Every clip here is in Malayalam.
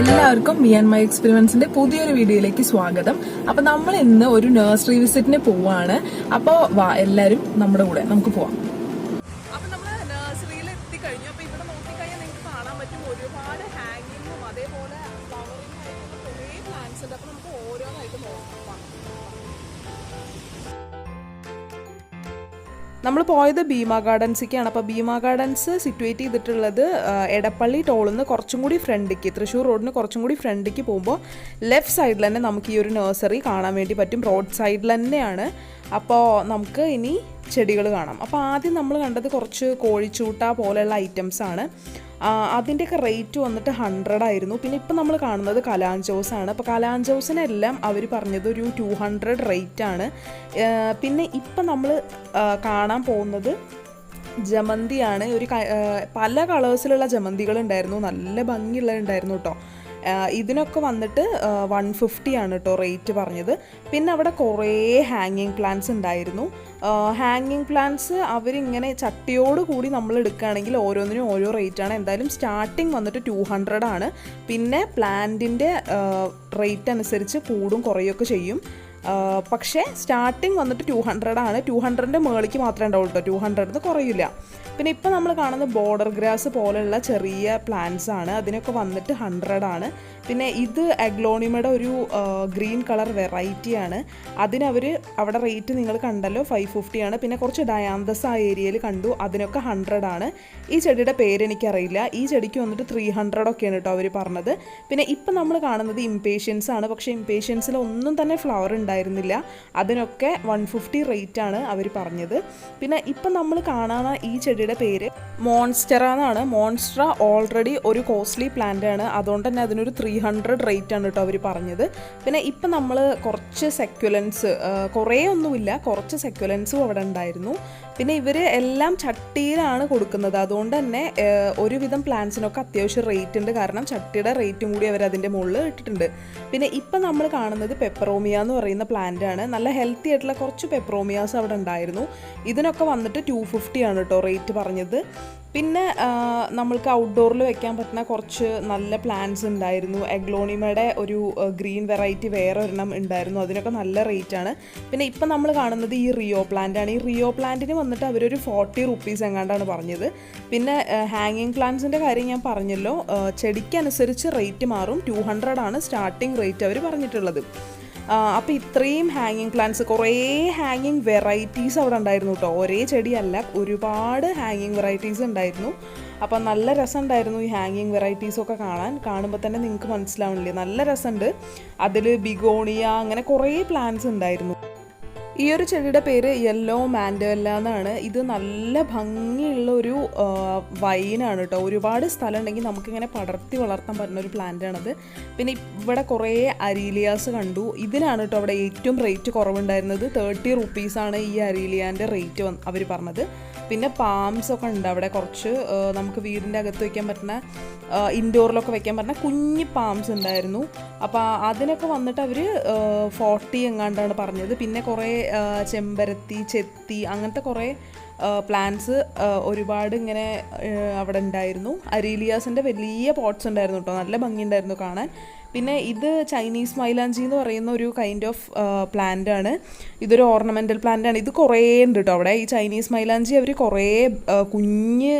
എല്ലാവർക്കും മി എക്സ്പെരിമെന്റ്സിന്റെ പുതിയൊരു വീഡിയോയിലേക്ക് സ്വാഗതം. അപ്പൊ നമ്മൾ ഇന്ന് ഒരു നഴ്സറി വിസിറ്റിന് പോവാണ്. അപ്പോ വാ എല്ലാരും നമ്മുടെ കൂടെ നമുക്ക് പോവാം. അപ്പൊ നമ്മൾ നഴ്സറിയിൽ എത്തിക്കഴിഞ്ഞു അപ്പൊ ഇവിടെ നോക്കിക്കഴിഞ്ഞാൽ നിങ്ങൾക്ക് കാണാൻ പറ്റും ഒരുപാട് അതേപോലെ കുറേ പ്ലാന്റ്സ് ഉണ്ട്. അപ്പൊ നമുക്ക് ഓരോന്നായിട്ട് നോക്കാം. നമ്മൾ പോയത് ഭീമ ഗാർഡൻസിക്കാണ് അപ്പോൾ ഭീമ ഗാർഡൻസ് സിറ്റുവേറ്റ് ചെയ്തിട്ടുള്ളത് എടപ്പള്ളി ടോളിൽ നിന്ന് കുറച്ചും കൂടി ഫ്രണ്ടിക്ക് തൃശ്ശൂർ റോഡിന് കുറച്ചും കൂടി ഫ്രണ്ടിക്ക് പോകുമ്പോൾ ലെഫ്റ്റ് സൈഡിൽ തന്നെ നമുക്ക് ഈ ഒരു നഴ്സറി കാണാൻ വേണ്ടി പറ്റും. റോഡ് സൈഡിൽ തന്നെയാണ് അപ്പോൾ നമുക്ക് ഇനി ചെടികൾ കാണാം. അപ്പോൾ ആദ്യം നമ്മൾ കണ്ടത് കുറച്ച് കോഴിച്ചൂട്ട പോലെയുള്ള ഐറ്റംസ് ആണ്. അതിന്റെയൊക്കെ റേറ്റ് വന്നിട്ട് ഹൺഡ്രഡ് ആയിരുന്നു. പിന്നെ ഇപ്പം നമ്മൾ കാണുന്നത് കലാഞ്ചോസ് ആണ്. അപ്പോൾ കലാഞ്ചോസിനെല്ലാം അവർ പറഞ്ഞത് ഒരു ടു ഹൺഡ്രഡ് റേറ്റ് ആണ്. പിന്നെ ഇപ്പം നമ്മൾ കാണാൻ പോകുന്നത് ജമന്തിയാണ് ഒരു പല കളേഴ്സിലുള്ള ജമന്തികൾ ഉണ്ടായിരുന്നു. നല്ല ഭംഗിയുള്ള ഉണ്ടായിരുന്നു കേട്ടോ. ഇതിനൊക്കെ വന്നിട്ട് വൺ ഫിഫ്റ്റി ആണ് കേട്ടോ റേറ്റ് പറഞ്ഞത്. പിന്നെ അവിടെ കുറേ ഹാങ്ങിങ് പ്ലാന്റ്സ് ഉണ്ടായിരുന്നു. ഹാങ്ങിങ് പ്ലാന്റ്സ് അവരിങ്ങനെ ചട്ടിയോട് കൂടി നമ്മൾ എടുക്കുകയാണെങ്കിൽ ഓരോന്നിനും ഓരോ റേറ്റ് ആണ്. എന്തായാലും സ്റ്റാർട്ടിങ് വന്നിട്ട് ടു ഹൺഡ്രഡ് ആണ്. പിന്നെ പ്ലാന്റിന്റെ റേറ്റ് അനുസരിച്ച് കൂടും കുറയൊക്കെ ചെയ്യും. പക്ഷേ സ്റ്റാർട്ടിങ് വന്നിട്ട് ടു ഹൺഡ്രഡ് ആണ്. ടു ഹൺഡ്രഡിന്റെ മേളിക്ക് മാത്രമേ ഉണ്ടാവുള്ളൂ കേട്ടോ ടു ഹൺഡ്രഡ് കുറയില്ല പിന്നെ ഇപ്പം നമ്മൾ കാണുന്ന ബോർഡർ ഗ്രാസ് പോലെയുള്ള ചെറിയ പ്ലാന്റ്സ് ആണ്. അതിനൊക്കെ വന്നിട്ട് ഹൺഡ്രഡ് ആണ്. പിന്നെ ഇത് അഗ്ലോണിമയുടെ ഒരു ഗ്രീൻ കളർ വെറൈറ്റിയാണ് അതിനവർ അവിടെ റേറ്റ് നിങ്ങൾ കണ്ടല്ലോ ഫൈവ് ഫിഫ്റ്റിയാണ് പിന്നെ കുറച്ച് ഡയാന്തസ് ആ ഏരിയയിൽ കണ്ടു അതിനൊക്കെ ഹൺഡ്രഡ് ആണ്. ഈ ചെടിയുടെ പേര് എനിക്കറിയില്ല. ഈ ചെടിക്ക് വന്നിട്ട് ത്രീ ഹൺഡ്രഡ് ഒക്കെയാണ് കേട്ടോ അവർ പറഞ്ഞത്. പിന്നെ ഇപ്പം നമ്മൾ കാണുന്നത് ഇംപേഷ്യൻസ് ആണ്. പക്ഷേ ഇംപേഷ്യൻസിൽ ഒന്നും തന്നെ ഫ്ലവർ ഉണ്ടായിരുന്നില്ല. അതിനൊക്കെ വൺ ഫിഫ്റ്റി റേറ്റ് ആണ് അവർ പറഞ്ഞത്. പിന്നെ ഇപ്പം നമ്മൾ കാണാൻ ഈ ചെടിയുടെ പേര് മോൺസ്റ്ററ എന്നാണ്. മോൺസ്ട്ര ഓൾറെഡി ഒരു കോസ്റ്റ്ലി പ്ലാന്റ് ആണ്. അതുകൊണ്ട് തന്നെ അതിനൊരു ത്രീ ഹൺഡ്രഡ് റേറ്റ് ആണ് കേട്ടോ അവർ പറഞ്ഞത്. പിന്നെ ഇപ്പം നമ്മൾ കുറച്ച് സെക്യുലൻസ് കുറേ ഒന്നുമില്ല. കുറച്ച് സെക്യുലൻസും അവിടെ ഉണ്ടായിരുന്നു. പിന്നെ ഇവർ എല്ലാം ചട്ടിയിലാണ് കൊടുക്കുന്നത്. അതുകൊണ്ട് തന്നെ ഒരുവിധം പ്ലാന്റ്സിനൊക്കെ അത്യാവശ്യം റേറ്റ് ഉണ്ട്. കാരണം ചട്ടിയുടെ റേറ്റും കൂടി അവർ അതിന്റെ മുകളിൽ ഇട്ടിട്ടുണ്ട്. പിന്നെ ഇപ്പം നമ്മൾ കാണുന്നത് പെപ്പറോമിയ എന്ന് പറയുന്ന പ്ലാന്റ് ആണ് നല്ല ഹെൽത്തി ആയിട്ടുള്ള കുറച്ച് പെപ്രോമിയാസ് അവിടെ ഉണ്ടായിരുന്നു. ഇതിനൊക്കെ വന്നിട്ട് ടു ഫിഫ്റ്റി ആണ് കേട്ടോ റേറ്റ് പറഞ്ഞത്. പിന്നെ നമ്മൾക്ക് ഔട്ട്ഡോറിൽ വെക്കാൻ പറ്റുന്ന കുറച്ച് നല്ല പ്ലാന്റ്സ് ഉണ്ടായിരുന്നു. എഗ്ലോണിമയുടെ ഒരു ഗ്രീൻ വെറൈറ്റി വേറെ ഒരെണ്ണം ഉണ്ടായിരുന്നു. അതിനൊക്കെ നല്ല റേറ്റ് ആണ്. പിന്നെ ഇപ്പം നമ്മൾ കാണുന്നത് ഈ റിയോ പ്ലാന്റ് ആണ്. ഈ റിയോ പ്ലാന്റിന് വന്നിട്ട് അവരൊരു ഫോർട്ടി റുപ്പീസ് എങ്ങാണ്ടാണ് പറഞ്ഞത്. പിന്നെ ഹാങ്ങിങ് പ്ലാന്റ്സിന്റെ കാര്യം ഞാൻ പറഞ്ഞല്ലോ. ചെടിക്കനുസരിച്ച് റേറ്റ് മാറും. ടു ഹൺഡ്രഡ് ആണ് സ്റ്റാർട്ടിംഗ് റേറ്റ് അവർ പറഞ്ഞിട്ടുള്ളത്. അപ്പോൾ ഇത്രയും ഹാങ്ങിങ് പ്ലാന്റ്സ് കുറേ ഹാങ്ങിങ് വെറൈറ്റീസ് അവിടെ ഉണ്ടായിരുന്നു കേട്ടോ ഒരേ ചെടിയല്ല ഒരുപാട് ഹാങ്ങിങ് വെറൈറ്റീസ് ഉണ്ടായിരുന്നു. അപ്പം നല്ല രസമുണ്ടായിരുന്നു ഈ ഹാങ്ങിങ് വെറൈറ്റീസൊക്കെ കാണാൻ. കാണുമ്പോൾ തന്നെ നിങ്ങൾക്ക് മനസ്സിലാവണില്ലേ? നല്ല രസമുണ്ട്. അതിൽ ബിഗോണിയ അങ്ങനെ കുറേ പ്ലാന്റ്സ് ഉണ്ടായിരുന്നു. ഈ ഒരു ചെടിയുടെ പേര് യെല്ലോ മാൻഡല്ല എന്നാണ്. ഇത് നല്ല ഭംഗിയുള്ള ഒരു വൈനാണ് കേട്ടോ ഒരുപാട് സ്ഥലം ഉണ്ടെങ്കിൽ നമുക്കിങ്ങനെ പടർത്തി വളർത്താൻ പറ്റുന്ന ഒരു പ്ലാന്റ് ആണത് പിന്നെ ഇവിടെ കുറേ അരീലിയാസ് കണ്ടു. ഇതിനാണ് കേട്ടോ അവിടെ ഏറ്റവും റേറ്റ് കുറവുണ്ടായിരുന്നത്. തേർട്ടി റുപ്പീസാണ് ഈ അരീലിയാന്റെ റേറ്റ് അവർ പറഞ്ഞത്. പിന്നെ പാംസ് ഒക്കെ ഉണ്ട് അവിടെ കുറച്ച് നമുക്ക് വീടിന്റെ അകത്ത് വയ്ക്കാൻ പറ്റുന്ന ഇൻഡോറിലൊക്കെ വയ്ക്കാൻ പറ്റുന്ന കുഞ്ഞ് പാംസ് ഉണ്ടായിരുന്നു. അപ്പോൾ അതിനൊക്കെ വന്നിട്ട് അവർ ഫോർട്ടി എങ്ങാണ്ടാണ് പറഞ്ഞത്. പിന്നെ കുറേ ചെമ്പരത്തി ചെത്തി അങ്ങനത്തെ കുറേ പ്ലാന്റ്സ് ഒരുപാട് ഇങ്ങനെ അവിടെ ഉണ്ടായിരുന്നു. അരീലിയാസിന്റെ വലിയ പോട്ട്സ് ഉണ്ടായിരുന്നു കേട്ടോ നല്ല ഭംഗിയുണ്ടായിരുന്നു കാണാൻ. പിന്നെ ഇത് ചൈനീസ് മൈലാഞ്ചി എന്ന് പറയുന്ന ഒരു കൈൻഡ് ഓഫ് പ്ലാന്റ് ആണ്. ഇതൊരു ഓർണമെന്റൽ പ്ലാന്റ് ആണ്. ഇത് കുറേ ഉണ്ട് കേട്ടോ അവിടെ. ഈ ചൈനീസ് മൈലാഞ്ചി അവർ കുറേ കുഞ്ഞ്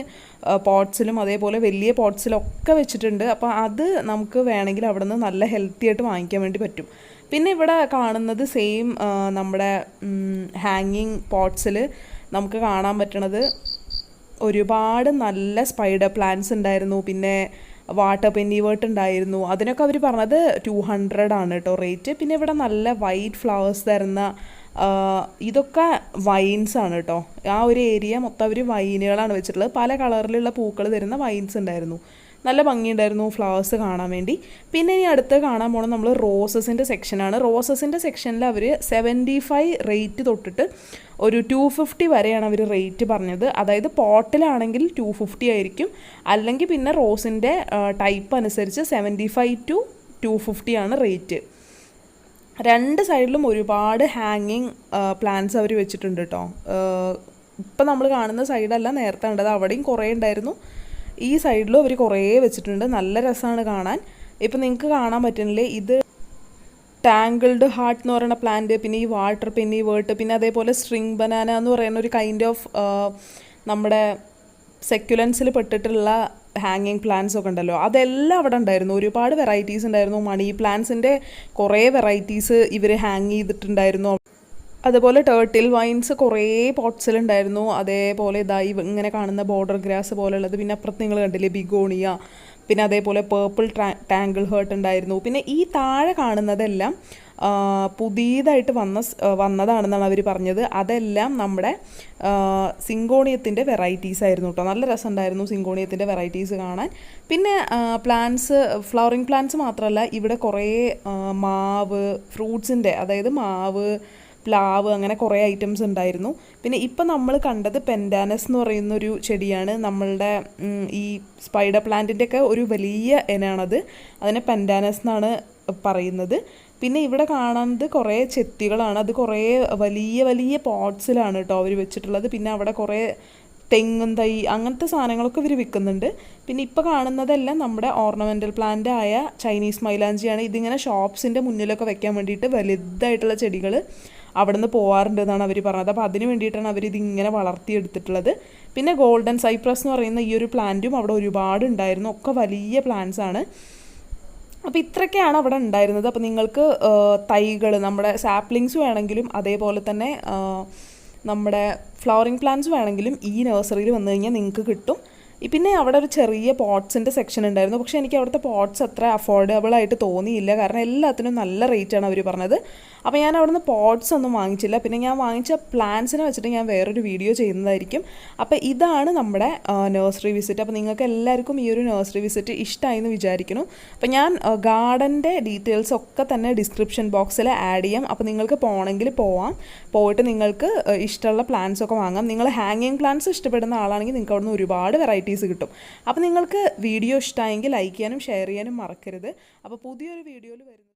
പോട്ട്സിലും അതേപോലെ വലിയ പോട്ട്സിലൊക്കെ വെച്ചിട്ടുണ്ട്. അപ്പോൾ അത് നമുക്ക് വേണമെങ്കിൽ അവിടെ നിന്ന് നല്ല ഹെൽത്തി ആയിട്ട് വാങ്ങിക്കാൻ വേണ്ടി പറ്റും. പിന്നെ ഇവിടെ കാണുന്നത് സെയിം നമ്മുടെ ഹാങ്ങിങ് പോട്ട്സിൽ നമുക്ക് കാണാൻ പറ്റണത് ഒരുപാട് നല്ല സ്പൈഡർ പ്ലാന്റ്സ് ഉണ്ടായിരുന്നു. പിന്നെ വാട്ടർ പെന്നിവേർട്ട് ഉണ്ടായിരുന്നു. അതിനൊക്കെ അവർ പറഞ്ഞത് ടു ഹൺഡ്രഡ് ആണ് കേട്ടോ റേറ്റ് പിന്നെ ഇവിടെ നല്ല വൈറ്റ് ഫ്ലവേഴ്സ് തരുന്ന ഇതൊക്കെ വൈൻസ് ആണ് കേട്ടോ ആ ഒരു ഏരിയ മൊത്തം അവർ വൈനുകളാണ് വെച്ചിട്ടുള്ളത്. പല കളറിലുള്ള പൂക്കൾ തരുന്ന വൈൻസ് ഉണ്ടായിരുന്നു. നല്ല ഭംഗിയുണ്ടായിരുന്നു ഫ്ലവേഴ്സ് കാണാൻ വേണ്ടി. പിന്നെ ഇനി അടുത്ത് കാണാൻ പോണത് നമ്മൾ റോസസിന്റെ സെക്ഷനാണ് റോസസിന്റെ സെക്ഷനിൽ അവർ സെവന്റി ഫൈവ് റേറ്റ് തൊട്ടിട്ട് ഒരു ടു ഫിഫ്റ്റി വരെയാണ് അവർ റേറ്റ് പറഞ്ഞത്. അതായത് പോട്ടിലാണെങ്കിൽ ടു ഫിഫ്റ്റി ആയിരിക്കും. അല്ലെങ്കിൽ പിന്നെ റോസിന്റെ ടൈപ്പ് അനുസരിച്ച് സെവന്റി ഫൈവ് ടു ടു ഫിഫ്റ്റിയാണ് റേറ്റ് രണ്ട് സൈഡിലും ഒരുപാട് ഹാങ്ങിങ് പ്ലാന്റ്സ് അവർ വെച്ചിട്ടുണ്ട് കേട്ടോ ഇപ്പം നമ്മൾ കാണുന്ന സൈഡല്ല നേരത്തെ കണ്ടത്. അവിടെയും കുറേ ഉണ്ടായിരുന്നു. ഈ സൈഡിലും അവർ കുറേ വെച്ചിട്ടുണ്ട്. നല്ല രസമാണ് കാണാൻ. ഇപ്പം നിങ്ങൾക്ക് കാണാൻ പറ്റുന്നില്ലേ? ഇത് ടാങ്കിൾഡ് ഹാർട്ട് എന്ന് പറയുന്ന പ്ലാന്റ് പിന്നെ ഈ വാട്ടർ പെന്നി വേർട്ട് പിന്നെ അതേപോലെ സ്ട്രിങ് ബനാന എന്ന് പറയുന്ന ഒരു കൈൻഡ് ഓഫ് നമ്മുടെ സെക്യുലൻസിൽ പെട്ടിട്ടുള്ള ഹാങ്ങിങ് പ്ലാന്റ്സ് ഒക്കെ ഉണ്ടല്ലോ. അതെല്ലാം അവിടെ ഉണ്ടായിരുന്നു. ഒരുപാട് വെറൈറ്റീസ് ഉണ്ടായിരുന്നു. മണി പ്ലാന്റ്സിന്റെ കുറേ വെറൈറ്റീസ് ഇവർ ഹാങ് ചെയ്തിട്ടുണ്ടായിരുന്നു. അതുപോലെ ടേർട്ടിൽ വൈൻസ് കുറേ പോട്ട്സിലുണ്ടായിരുന്നു അതേപോലെ ഇതായി ഇങ്ങനെ കാണുന്ന ബോർഡർ ഗ്രാസ് പോലെയുള്ളത് പിന്നെ അപ്പുറത്ത് നിങ്ങൾ കണ്ടില്ലേ ബിഗോണിയ പിന്നെ അതേപോലെ പേർപ്പിൾ ടാങ്കിൾ ഹേർട്ട് ഉണ്ടായിരുന്നു. പിന്നെ ഈ താഴെ കാണുന്നതെല്ലാം പുതിയതായിട്ട് വന്ന വന്നതാണെന്നാണ് അവർ പറഞ്ഞത്. അതെല്ലാം നമ്മുടെ സിങ്കോണിയത്തിന്റെ വെറൈറ്റീസ് ആയിരുന്നു കേട്ടോ നല്ല രസം ഉണ്ടായിരുന്നു സിങ്കോണിയത്തിന്റെ വെറൈറ്റീസ് കാണാൻ. പിന്നെ പ്ലാന്റ്സ് ഫ്ലവറിങ് പ്ലാന്റ്സ് മാത്രമല്ല ഇവിടെ കുറേ മാവ് ഫ്രൂട്ട്സിന്റെ അതായത് മാവ് പ്ലാവ് അങ്ങനെ കുറേ ഐറ്റംസ് ഉണ്ടായിരുന്നു. പിന്നെ ഇപ്പം നമ്മൾ കണ്ടത് പെൻഡാനസ് എന്ന് പറയുന്ന ഒരു ചെടിയാണ്. നമ്മളുടെ ഈ സ്പൈഡർ പ്ലാന്റിന്റെ ഒക്കെ ഒരു വലിയ ഇനമാണത് അതിനെ പെൻഡാനസ് എന്നാണ് പറയുന്നത്. പിന്നെ ഇവിടെ കാണുന്നത് കുറേ ചെത്തികളാണ്. അത് കുറേ വലിയ വലിയ പോട്ട്സിലാണ് കേട്ടോ അവർ വെച്ചിട്ടുള്ളത്. പിന്നെ അവിടെ കുറേ തെങ്ങും തൈ അങ്ങനത്തെ സാധനങ്ങളൊക്കെ ഇവർ വിൽക്കുന്നുണ്ട്. പിന്നെ ഇപ്പോൾ കാണുന്നതെല്ലാം നമ്മുടെ ഓർണമെന്റൽ പ്ലാന്റ് ആയ ചൈനീസ് മൈലാഞ്ചിയാണ്. ഇതിങ്ങനെ ഷോപ്സിന്റെ മുന്നിലൊക്കെ വെക്കാൻ വേണ്ടിയിട്ട് വലുതായിട്ടുള്ള ചെടികൾ അവിടെ നിന്ന് പോകാറുണ്ട് എന്നാണ് അവർ പറഞ്ഞത്. അപ്പോൾ അതിന് വേണ്ടിയിട്ടാണ് അവർ ഇതിങ്ങനെ വളർത്തിയെടുത്തിട്ടുള്ളത്. പിന്നെ ഗോൾഡൻ സൈപ്രസ് എന്ന് പറയുന്ന ഈ ഒരു പ്ലാന്റും അവിടെ ഒരുപാട് ഉണ്ടായിരുന്നു. ഒക്കെ വലിയ പ്ലാന്റ്സ് ആണ്. അപ്പോൾ ഇത്രയൊക്കെയാണ് അവിടെ ഉണ്ടായിരുന്നത്. അപ്പോൾ നിങ്ങൾക്ക് തൈകൾ നമ്മുടെ സാപ്ലിങ്സ് വേണമെങ്കിലും അതേപോലെ തന്നെ നമ്മുടെ ഫ്ലവറിങ് പ്ലാന്റ്സ് വേണമെങ്കിലും ഈ നഴ്സറിയിൽ വന്നു കഴിഞ്ഞാൽ നിങ്ങൾക്ക് കിട്ടും. പിന്നെ അവിടെ ഒരു ചെറിയ പോട്ട്സിന്റെ സെക്ഷൻ ഉണ്ടായിരുന്നു. പക്ഷേ എനിക്ക് അവിടുത്തെ പോട്ട്സ് അത്ര അഫോർഡബിൾ ആയിട്ട് തോന്നിയില്ല. കാരണം എല്ലാത്തിനും നല്ല റേറ്റാണ് അവർ പറഞ്ഞത്. അപ്പോൾ ഞാൻ അവിടുന്ന് പോട്ട്സ് ഒന്നും വാങ്ങിച്ചില്ല. പിന്നെ ഞാൻ വാങ്ങിച്ച പ്ലാന്റ്സിനെ വെച്ചിട്ട് ഞാൻ വേറൊരു വീഡിയോ ചെയ്യുന്നതായിരിക്കും. അപ്പോൾ ഇതാണ് നമ്മുടെ നഴ്സറി വിസിറ്റ് അപ്പോൾ നിങ്ങൾക്ക് എല്ലാവർക്കും ഈ ഒരു നഴ്സറി വിസിറ്റ് ഇഷ്ടമായി എന്ന് വിചാരിക്കുന്നു. അപ്പോൾ ഞാൻ ഗാർഡന്റെ ഡീറ്റെയിൽസ് ഒക്കെ തന്നെ ഡിസ്ക്രിപ്ഷൻ ബോക്സിൽ ആഡ് ചെയ്യാം. അപ്പോൾ നിങ്ങൾക്ക് പോകണമെങ്കിൽ പോവാം. പോയിട്ട് നിങ്ങൾക്ക് ഇഷ്ടമുള്ള പ്ലാന്റ്സ് ഒക്കെ വാങ്ങാം. നിങ്ങൾ ഹാങ്ങിങ് പ്ലാന്റ്സ് ഇഷ്ടപ്പെടുന്ന ആളാണെങ്കിൽ നിങ്ങൾക്ക് അവിടുന്ന് ഒരുപാട് വെറൈറ്റീസ് കിട്ടും. അപ്പോൾ നിങ്ങൾക്ക് വീഡിയോ ഇഷ്ടമായെങ്കിൽ ലൈക്ക് ചെയ്യാനും ഷെയർ ചെയ്യാനും മറക്കരുത്. അപ്പോൾ പുതിയൊരു വീഡിയോയിൽ വരുന്നത്